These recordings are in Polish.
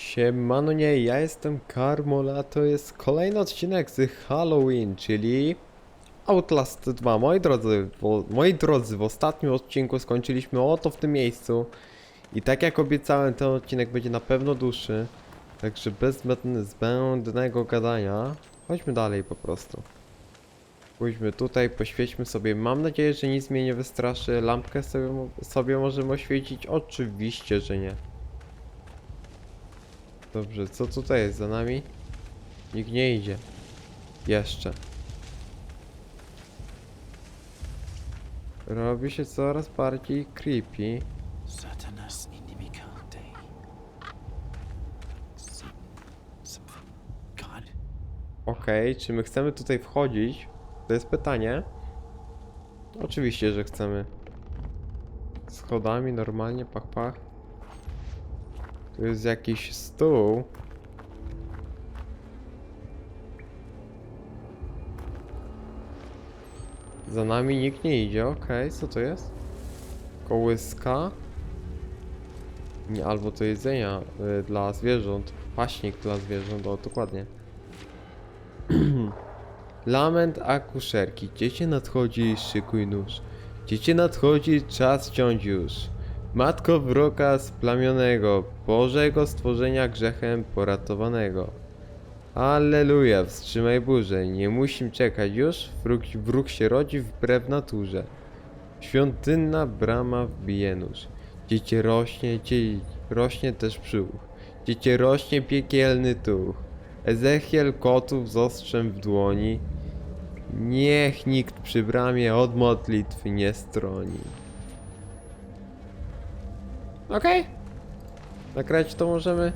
Siemano nie, ja jestem Karmol, a to jest kolejny odcinek z Halloween, czyli Outlast 2. Moi drodzy, bo, moi drodzy, w ostatnim odcinku skończyliśmy oto w tym miejscu i tak jak obiecałem, ten odcinek będzie na pewno dłuższy, także bez zbędne- zbędnego gadania, chodźmy dalej po prostu. Pójdźmy tutaj, poświećmy sobie, mam nadzieję, że nic mnie nie wystraszy, lampkę sobie, sobie możemy oświecić, oczywiście, że nie. Dobrze, co tutaj jest za nami? Nikt nie idzie. Jeszcze. Robi się coraz bardziej creepy. Okej, czy my chcemy tutaj wchodzić? To jest pytanie. Oczywiście, że chcemy. Schodami normalnie, pach pach. Tu jest jakiś stół. Za nami nikt nie idzie, okej, co to jest? Kołyska? Nie, albo to jedzenia y, dla zwierząt. Paśnik dla zwierząt, o dokładnie. Lament akuszerki. Dziecię nadchodzi, szykuj nóż. Dziecię nadchodzi, czas ciąć już. Matko wroka splamionego, Bożego stworzenia grzechem poratowanego. Alleluja, wstrzymaj burzę, nie musimy czekać już, wróg, wróg się rodzi wbrew naturze. Świątynna brama wbije nóż. Dziecię rośnie, dzie, rośnie też brzuch. Dziecię rośnie piekielny tuch. Ezechiel kotów z ostrzem w dłoni. Niech nikt przy bramie od modlitwy nie stroni. Okej. Nagrać to możemy.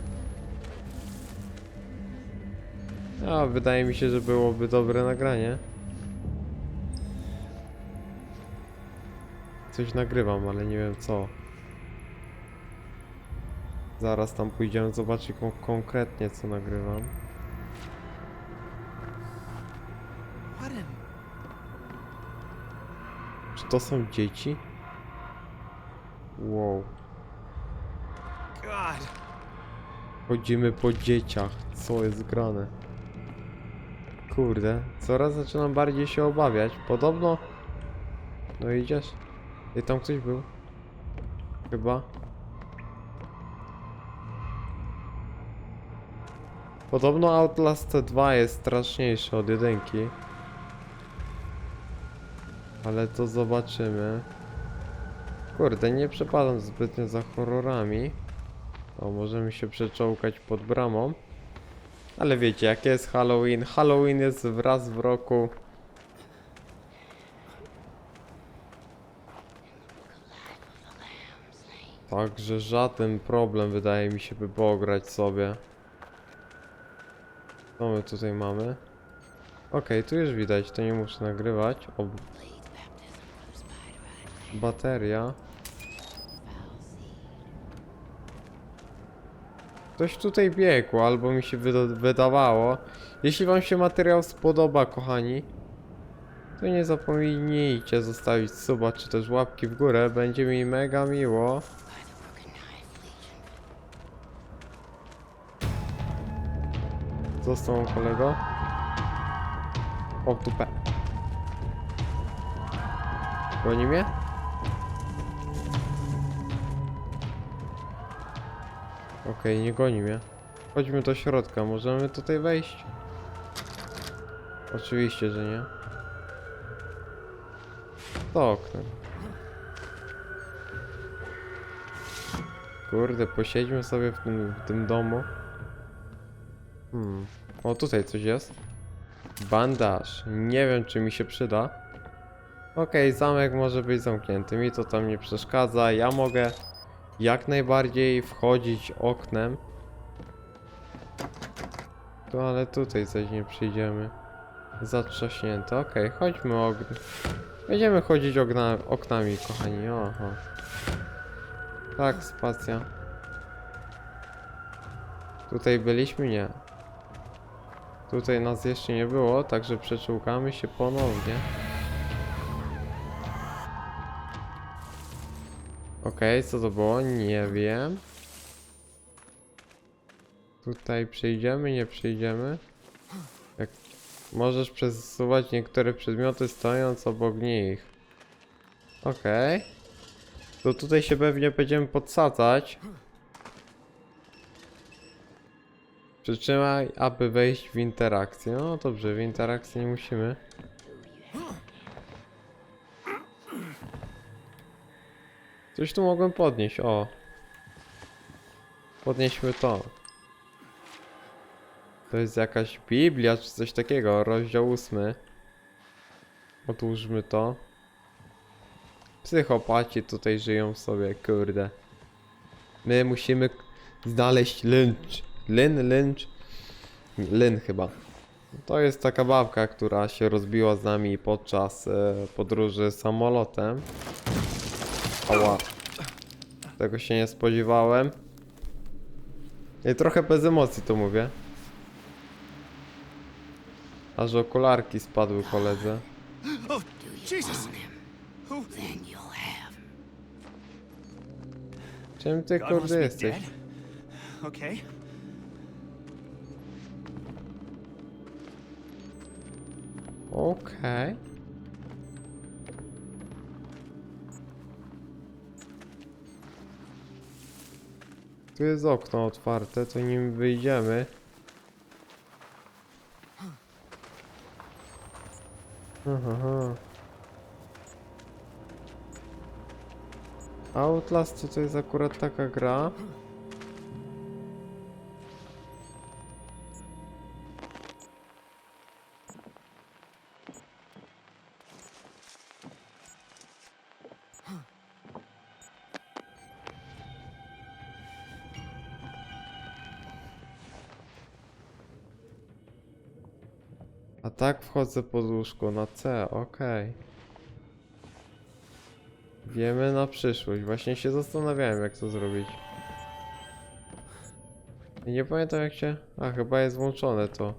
A, wydaje mi się, że byłoby dobre nagranie. Coś nagrywam, ale nie wiem co. Zaraz tam pójdziemy zobaczyć kon konkretnie co nagrywam. Czy to są dzieci? Wow. Chodzimy po dzieciach. Co jest grane? Kurde, coraz zaczynam bardziej się obawiać. Podobno... No idziesz? I tam ktoś był? Chyba. Podobno Outlast 2 jest straszniejszy od jedynki. Ale to zobaczymy. Kurde, nie przepadam zbytnio za horrorami. O, możemy się przeczołgać pod bramą. Ale wiecie, jak jest Halloween? Halloween jest raz w roku. Także żaden problem wydaje mi się by było grać sobie. Co my tutaj mamy? Okej, tu już widać, to nie muszę nagrywać. Bateria. Ktoś tutaj biegł, albo mi się wyda wydawało. Jeśli wam się materiał spodoba, kochani, to nie zapomnijcie zostawić suba, czy też łapki w górę. Będzie mi mega miło. Co z tą kolego? O, tupę. Goni mnie? Okej, nie goni mnie. Chodźmy do środka, możemy tutaj wejść? Oczywiście, że nie. To oknem. Kurde, posiedźmy sobie w tym, w tym domu. Hmm. O, tutaj coś jest. Bandaż. Nie wiem, czy mi się przyda. Okej, zamek może być zamknięty. Mi to tam nie przeszkadza. Ja mogę jak najbardziej wchodzić oknem. To ale tutaj coś nie przyjdziemy. Zatrzaśnięte. Okej, chodźmy ogn. Będziemy chodzić ogna oknami, kochani. Oho. Tak, spacja. Tutaj byliśmy? Nie. Tutaj nas jeszcze nie było, także przeczułkamy się ponownie. Okej, co to było? Nie wiem. Tutaj przejdziemy, nie przejdziemy? Jak możesz przesuwać niektóre przedmioty stojąc obok nich. Okej. To tutaj się pewnie będziemy podsadzać. Przytrzymaj, aby wejść w interakcję. No dobrze, w interakcję nie musimy. Coś tu mogłem podnieść, o. Podnieśmy to. To jest jakaś Biblia czy coś takiego, rozdział ósmy. Otwórzmy to. Psychopaci tutaj żyją sobie, kurde. My musimy znaleźć Lynch. Lyn, Lynch. Lyn chyba. To jest taka babka, która się rozbiła z nami podczas e, podróży samolotem. Ała. Tego się nie spodziewałem. I trochę bez emocji to mówię. Aż okularki spadły koledze. Oh, Jesus! Czym ty kurde jesteś? dead? Okay. Okej. Tu jest okno otwarte, to nim wyjdziemy. Aha. Outlast to, to jest akurat taka gra. Tak wchodzę pod łóżko na C, okej. Wiemy na przyszłość. Właśnie się zastanawiałem jak to zrobić. Nie pamiętam jak się... A, chyba jest włączone to.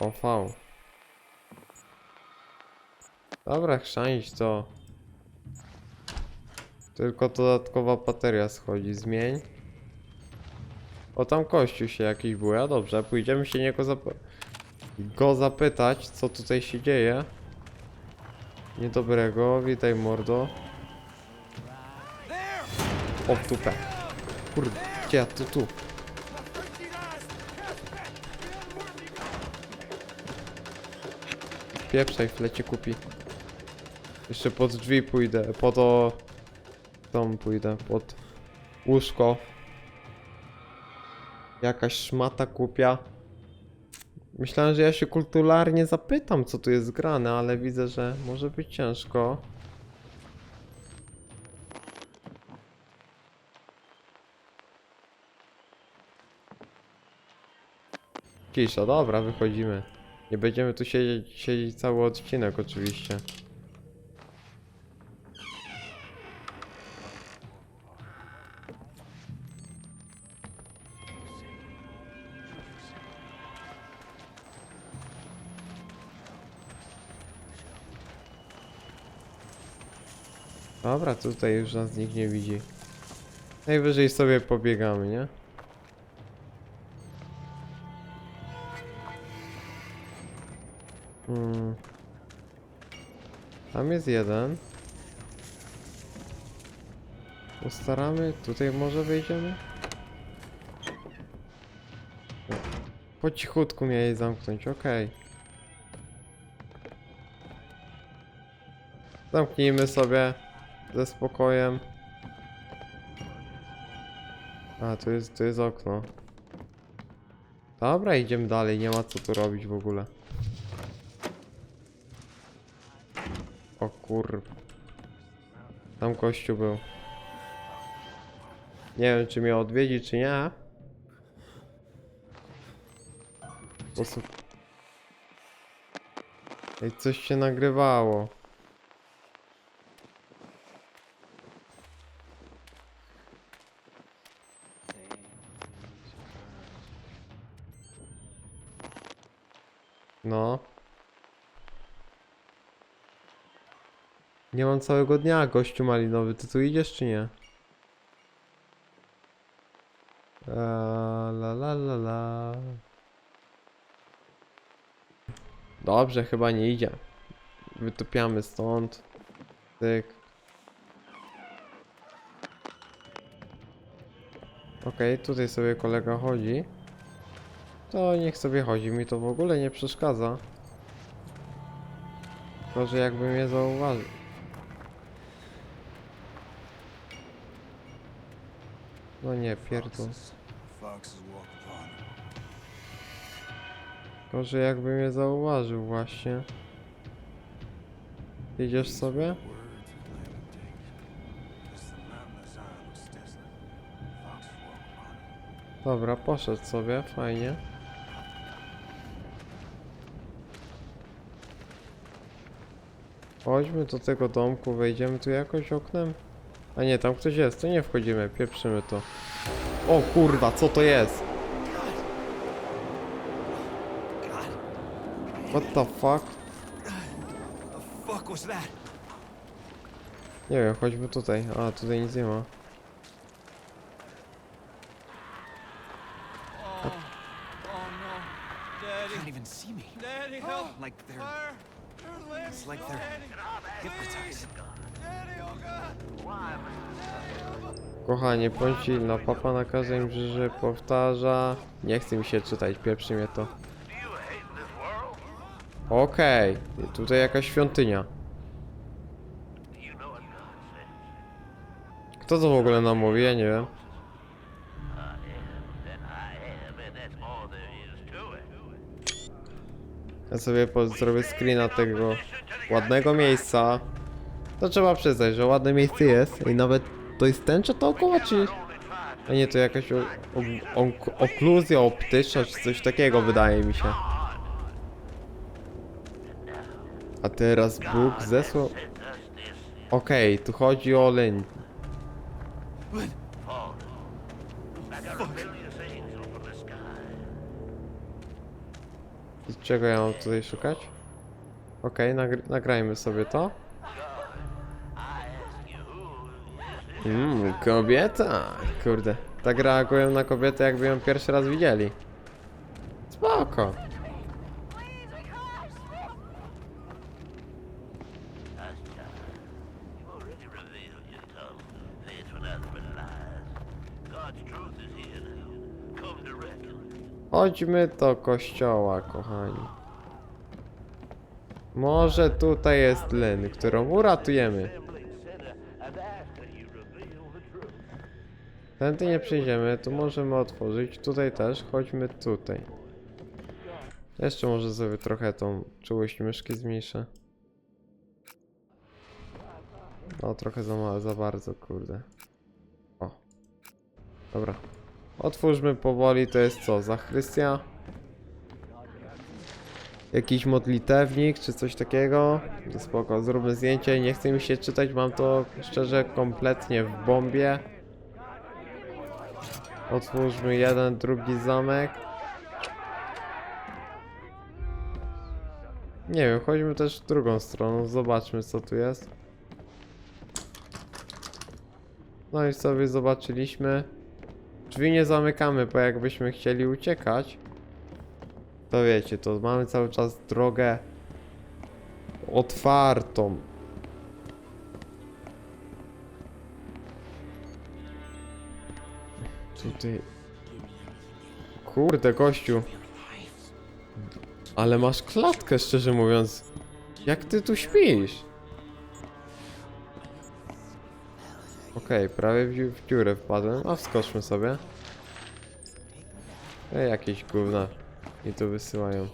O, V. Dobra, chrzanić to. Tylko dodatkowa bateria schodzi. Zmień. O, tam kościół się jakiś był. A dobrze, pójdziemy się niego zap go zapytać, co tutaj się dzieje. Niedobrego, witaj mordo. O, w dupę. Kurde, ja tu, tu. Pieprzaj, flecie kupi. Jeszcze pod drzwi pójdę, po to... Tam pójdę, pod łóżko. Jakaś szmata kupia. Myślałem, że ja się kulturalnie zapytam, co tu jest grane, ale widzę, że może być ciężko. Kisza, dobra, wychodzimy. Nie będziemy tu siedzieć, siedzieć cały odcinek oczywiście. Dobra, tutaj już nas nikt nie widzi. Najwyżej sobie pobiegamy, nie? Hmm. Tam jest jeden. Postaramy, tutaj może wejdziemy? Po cichutku miałeś zamknąć, okej. Zamknijmy sobie ze spokojem. A, tu jest, tu jest okno. Dobra, idziemy dalej, nie ma co tu robić w ogóle. O kur... Tam kościół był. Nie wiem, czy mnie odwiedzi, czy nie. Posłuch... Ej, coś się nagrywało. No. Nie mam całego dnia, gościu malinowy. Ty tu idziesz czy nie? La la la la la. Dobrze, chyba nie idzie. Wytopiamy stąd. Tyk. Okej, tutaj sobie kolega chodzi. To niech sobie chodzi, mi to w ogóle nie przeszkadza. Tylko, że jakby mnie zauważył. Nie, pierdol. Foxes walk upon him. Tylko, że jakby mnie zauważył właśnie. Idziesz sobie? Dobra, poszedł sobie, fajnie. Chodźmy do tego domku, wejdziemy tu jakoś oknem? A nie, tam ktoś jest, to nie wchodzimy, pieprzymy to. O kurwa, co to jest? What the fuck? Nie wiem, chodźmy tutaj. A, tutaj nic nie ma. Kochanie, bądź silna, papa na każdym brzyże powtarza. Nie chce mi się czytać, pieprzy mnie to. Okej, tutaj jakaś świątynia. Kto to w ogóle nam mówi? Ja nie wiem. Ja sobie zrobię screena tego ładnego miejsca. To trzeba przyznać, że ładne miejsce jest i nawet to jest tęcza dookoła, czy... A nie, to jakaś o, o, okluzja optyczna, czy coś takiego wydaje mi się. A teraz Bóg zesłał... Okej, tu chodzi o leń. I czego ja mam tutaj szukać? Okej, nagr nagrajmy sobie to. Mmm, kobieta! Kurde, tak reagują na kobietę jakby ją pierwszy raz widzieli. Spoko. Chodźmy do kościoła, kochani. Może tutaj jest Lyn, którą uratujemy. Tędy nie przejdziemy, tu możemy otworzyć. Tutaj też, chodźmy tutaj. Jeszcze może sobie trochę tą czułość myszki zmniejszę. No, trochę za, ma- za bardzo, kurde. O. Dobra. Otwórzmy powoli, to jest co? Zachrystia? Jakiś modlitewnik, czy coś takiego? Spoko, zróbmy zdjęcie. Nie chce mi się czytać, mam to szczerze kompletnie w bombie. Otwórzmy jeden, drugi zamek. Nie wiem, chodźmy też w drugą stroną, zobaczmy co tu jest. No i sobie zobaczyliśmy. Drzwi nie zamykamy, bo jakbyśmy chcieli uciekać, to wiecie, to mamy cały czas drogę otwartą. Tutaj... Kurde, gościu. Ale masz klatkę, szczerze mówiąc. Jak ty tu śpisz? Okej, prawie w, w dziurę wpadłem, a wskoczmy sobie. Ej, jakieś gówna. I tu wysyłają.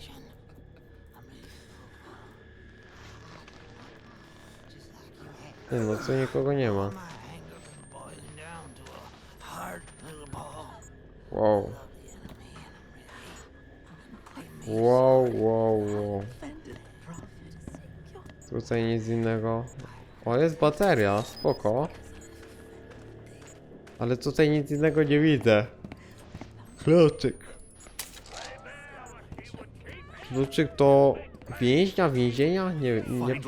Nie no, tu nikogo nie ma. Wow. Wow, wow, wow. Tutaj nic innego. O, jest bateria, spoko. Ale tutaj nic innego nie widzę. Kluczyk. Kluczyk to więźnia, więzienia? Nie, nie.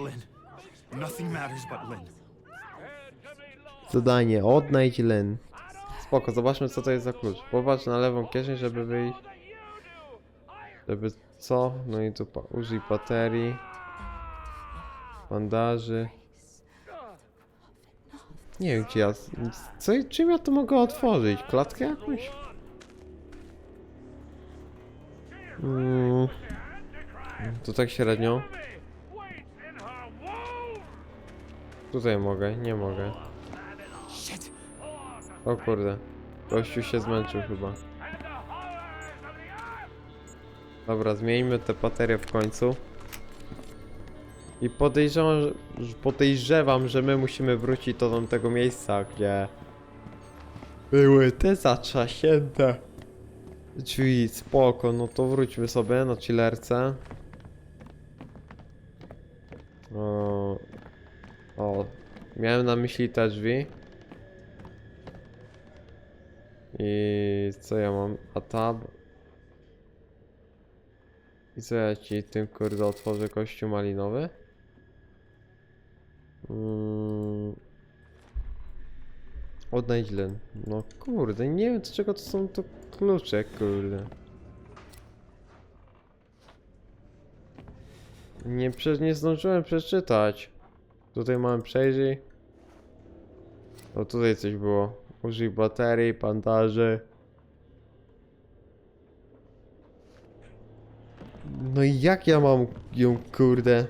Zadanie, odnajdź Len. Spoko, zobaczmy co to jest za klucz. Popatrz na lewą kieszeń, żeby wyjść. Żeby co? No i tu użyj baterii. Bandaży. Nie wiem gdzie ja... Co, czym ja to mogę otworzyć? Klatkę jakąś? Mm. Tu tak średnio. Tutaj mogę, nie mogę. O kurde. Gościu się zmęczył chyba. Dobra, zmieńmy te baterie w końcu. I podejrzewam, że, podejrzewam, że my musimy wrócić do tamtego miejsca, gdzie były te zatrzasięte drzwi. Spoko, no to wróćmy sobie na chillerce. O, o, miałem na myśli te drzwi. I co ja mam? A tab. I co ja ci tym kurde otworzę kościół malinowy? Mm. Odnajdź len. No kurde, nie wiem do czego to są to klucze, kurde. Nie, prze, nie zdążyłem przeczytać. Tutaj mamy przejrzyj. O tutaj coś było. Użyj baterii, bandaży. No i jak ja mam ją kurde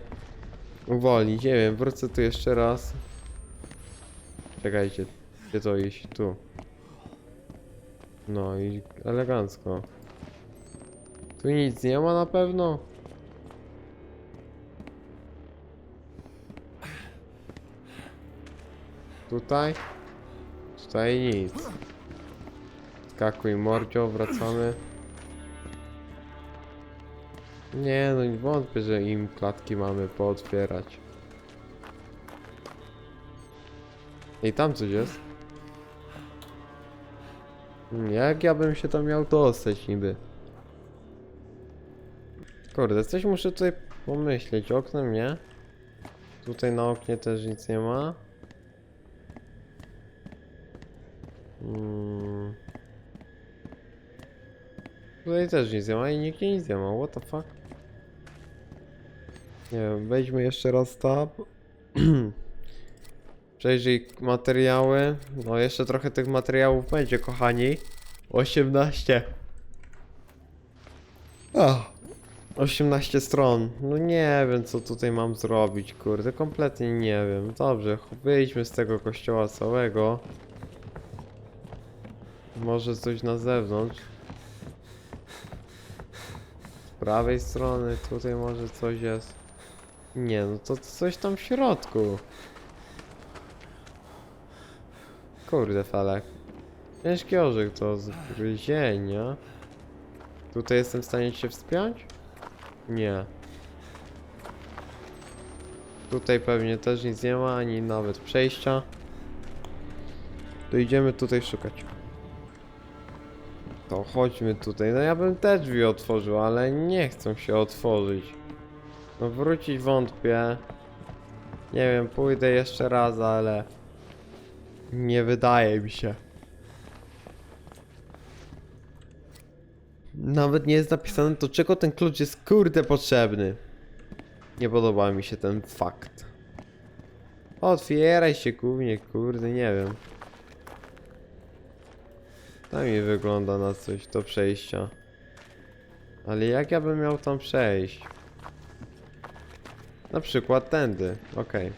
uwolnić? Nie wiem, wrócę tu jeszcze raz. Czekajcie, gdzie to iść? Tu. No i elegancko. Tu nic nie ma na pewno? Tutaj? Tutaj nic. Skakuj mordzio, wracamy. Nie no, nie wątpię, że im klatki mamy pootwierać. I tam coś jest. Jak ja bym się tam miał dostać niby? Kurde, coś muszę tutaj pomyśleć. Oknem nie? Tutaj na oknie też nic nie ma. Mm. Tutaj też nic nie ma i nikt nic nie ma. What the fuck? Nie wiem, wejdźmy jeszcze raz tab. Przejrzyj materiały. No jeszcze trochę tych materiałów będzie, kochani. 18. Ach. 18 stron. No nie wiem, co tutaj mam zrobić, kurde. Kompletnie nie wiem. Dobrze, wyjdźmy z tego kościoła całego. Może coś na zewnątrz. Z prawej strony, tutaj może coś jest. Nie, no to coś tam w środku. Kurde, Felek. Ciężki orzech do zgryzienia. Tutaj jestem w stanie się wspiąć? Nie. Tutaj pewnie też nic nie ma, ani nawet przejścia. To idziemy tutaj szukać. To chodźmy tutaj. No ja bym te drzwi otworzył, ale nie chcą się otworzyć. No wrócić wątpię. Nie wiem, pójdę jeszcze raz, ale... Nie wydaje mi się. Nawet nie jest napisane, to czego ten klucz jest kurde potrzebny. Nie podoba mi się ten fakt. Otwieraj się głównie, kurde, nie wiem. Mi wygląda na coś do przejścia. Ale jak ja bym miał tam przejść? Na przykład tędy, okej.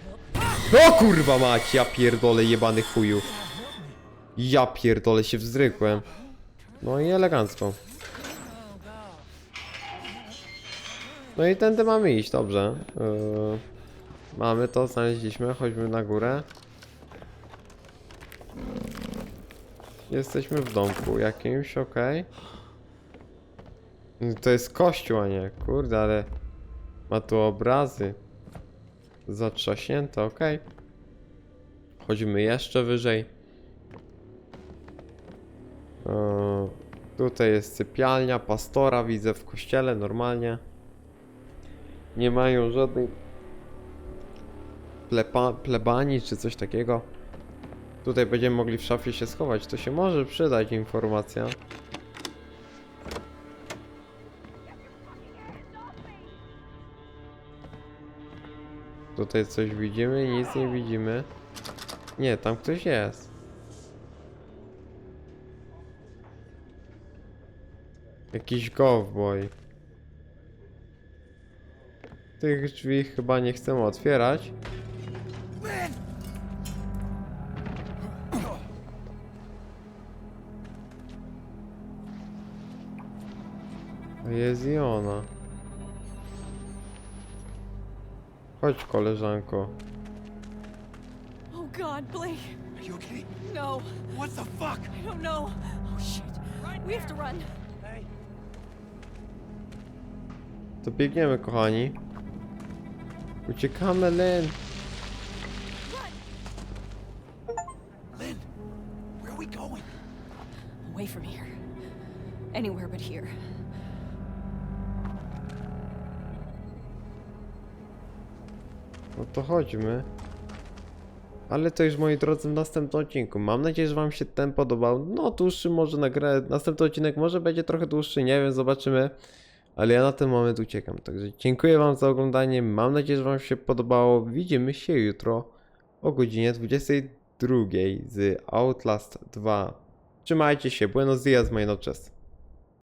O kurwa mać, ja pierdolę jebany chuju. Ja pierdolę się wzdrykłem. No i elegancko. No i tędy mamy iść, dobrze. Yy, mamy to, znaleźliśmy, chodźmy na górę. Jesteśmy w domku jakimś, okej. To jest kościół, a nie, kurde, ale ma tu obrazy. Zatrzaśnięte, okej. Chodzimy jeszcze wyżej. Eee, tutaj jest sypialnia pastora, widzę w kościele normalnie. Nie mają żadnej plepa, plebanii czy coś takiego. Tutaj będziemy mogli w szafie się schować. To się może przydać informacja. Tutaj coś widzimy? Nic nie widzimy. Nie, tam ktoś jest. Jakiś cowboy. Tych drzwi chyba nie chcemy otwierać. Jest i ona. Chodź koleżanko. Oh God, Blake. Are you okay? No, What the fuck? I don't know. Oh shit. We have to run. Hey. To biegniemy kochani. Uciekamy Lynn. Lynn, where are we going? Away from here. Anywhere but here. To chodźmy. Ale to już moi drodzy w następnym odcinku. Mam nadzieję, że wam się ten podobał. No dłuższy może nagrę. Następny odcinek może będzie trochę dłuższy, nie wiem, zobaczymy. Ale ja na ten moment uciekam. Także dziękuję wam za oglądanie. Mam nadzieję, że wam się podobało. Widzimy się jutro o godzinie 22 z Outlast 2. Trzymajcie się. Buenos dias, moi noches.